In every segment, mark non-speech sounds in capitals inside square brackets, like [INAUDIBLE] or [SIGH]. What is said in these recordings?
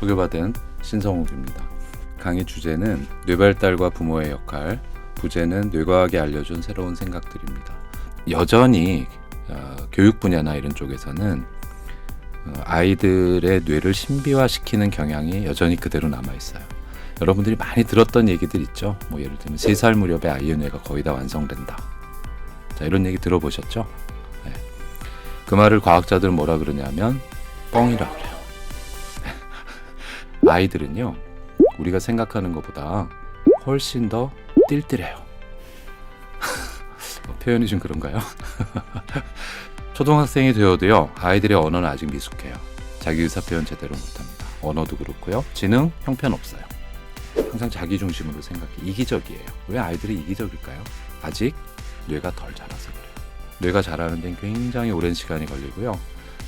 소개받은 신성욱입니다. 강의 주제는 뇌발달과 부모의 역할, 부제는 뇌과학이 알려준 새로운 생각들입니다. 여전히 어, 교육 분야나 이런 쪽에서는 어, 아이들의 뇌를 신비화시키는 경향이 여전히 그대로 남아 있어요. 여러분들이 많이 들었던 얘기들 있죠. 뭐 예를 들면 세 살 무렵에 아이의 뇌가 거의 다 완성된다. 자 이런 얘기 들어보셨죠? 네. 그 말을 과학자들은 뭐라 그러냐면 뻥이라 그래요. 아이들은요 우리가 생각하는 것보다 훨씬 더 띨띨해요. [LAUGHS] 어, 표현이 좀 그런가요? [LAUGHS] 초등학생이 되어도요 아이들의 언어는 아직 미숙해요. 자기 의사 표현 제대로 못합니다. 언어도 그렇고요 지능 형편없어요. 항상 자기 중심으로 생각해 이기적이에요. 왜 아이들이 이기적일까요? 아직 뇌가 덜 자라서 그래요. 뇌가 자라는 데는 굉장히 오랜 시간이 걸리고요.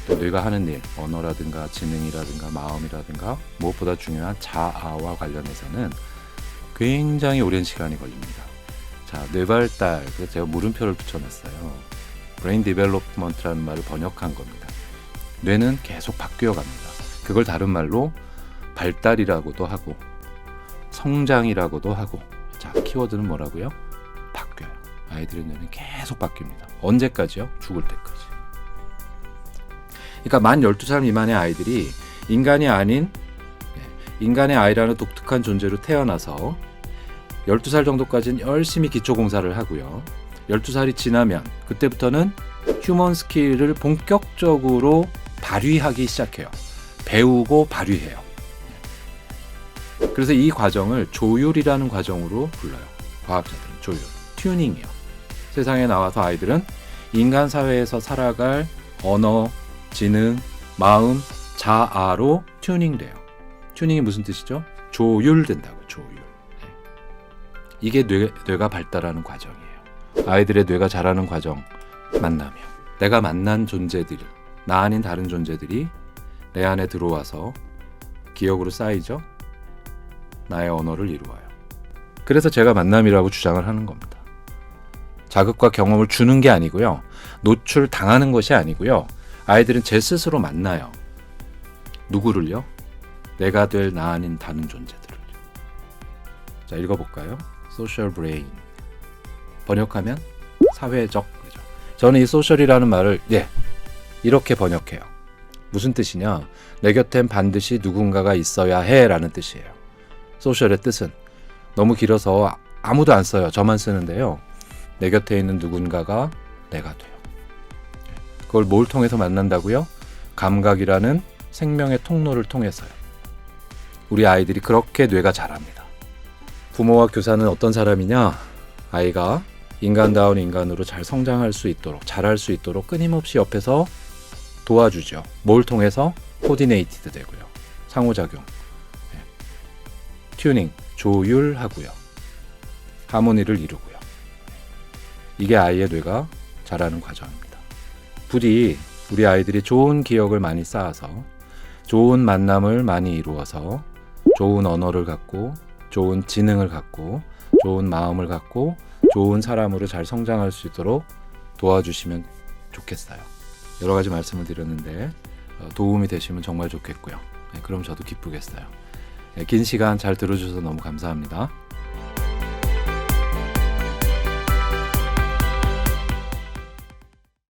또 뇌가 하는 일, 언어라든가 지능이라든가 마음이라든가 무엇보다 중요한 자아와 관련해서는 굉장히 오랜 시간이 걸립니다. 자, 뇌발달, 그래서 제가 물음표를 붙여놨어요. brain development라는 말을 번역한 겁니다. 뇌는 계속 바뀌어 갑니다. 그걸 다른 말로 발달이라고도 하고 성장이라고도 하고 자, 키워드는 뭐라고요? 바뀌어요. 아이들의 뇌는 계속 바뀝니다. 언제까지요? 죽을 때까지. 그러니까 만 12살 미만의 아이들이 인간이 아닌 네, 인간의 아이라는 독특한 존재로 태어나서 12살 정도까지는 열심히 기초 공사를 하고요. 12살이 지나면 그때부터는 휴먼 스킬을 본격적으로 발휘하기 시작해요. 배우고 발휘해요. 그래서 이 과정을 조율이라는 과정으로 불러요. 과학자들은 조율, 튜닝이요. 세상에 나와서 아이들은 인간 사회에서 살아갈 언어, 지능, 마음, 자아로 튜닝돼요. 튜닝이 무슨 뜻이죠? 조율된다고 조율. 네. 이게 뇌, 뇌가 발달하는 과정이에요. 아이들의 뇌가 자라는 과정 만나며 내가 만난 존재들, 나 아닌 다른 존재들이 내 안에 들어와서 기억으로 쌓이죠. 나의 언어를 이루어요. 그래서 제가 만남이라고 주장을 하는 겁니다. 자극과 경험을 주는 게 아니고요. 노출 당하는 것이 아니고요. 아이들은 제 스스로 만나요. 누구를요? 내가 될 나 아닌 다른 존재들을요. 자, 읽어볼까요? 소셜 브레인. 번역하면 사회적. 그죠? 저는 이 소셜이라는 말을, 예, 이렇게 번역해요. 무슨 뜻이냐? 내 곁엔 반드시 누군가가 있어야 해 라는 뜻이에요. 소셜의 뜻은 너무 길어서 아무도 안 써요. 저만 쓰는데요. 내 곁에 있는 누군가가 내가 돼요. 그걸 뭘 통해서 만난다고요? 감각이라는 생명의 통로를 통해서요. 우리 아이들이 그렇게 뇌가 자랍니다. 부모와 교사는 어떤 사람이냐? 아이가 인간다운 인간으로 잘 성장할 수 있도록, 잘할 수 있도록 끊임없이 옆에서 도와주죠. 뭘 통해서? 코디네이티드 되고요. 상호작용. 네. 튜닝, 조율하고요. 하모니를 이루고요. 이게 아이의 뇌가 자라는 과정입니다. 부디 우리 아이들이 좋은 기억을 많이 쌓아서 좋은 만남을 많이 이루어서 좋은 언어를 갖고 좋은 지능을 갖고 좋은 마음을 갖고 좋은 사람으로 잘 성장할 수 있도록 도와주시면 좋겠어요. 여러 가지 말씀을 드렸는데 어, 도움이 되시면 정말 좋겠고요. 네, 그럼 저도 기쁘겠어요. 네, 긴 시간 잘 들어주셔서 너무 감사합니다.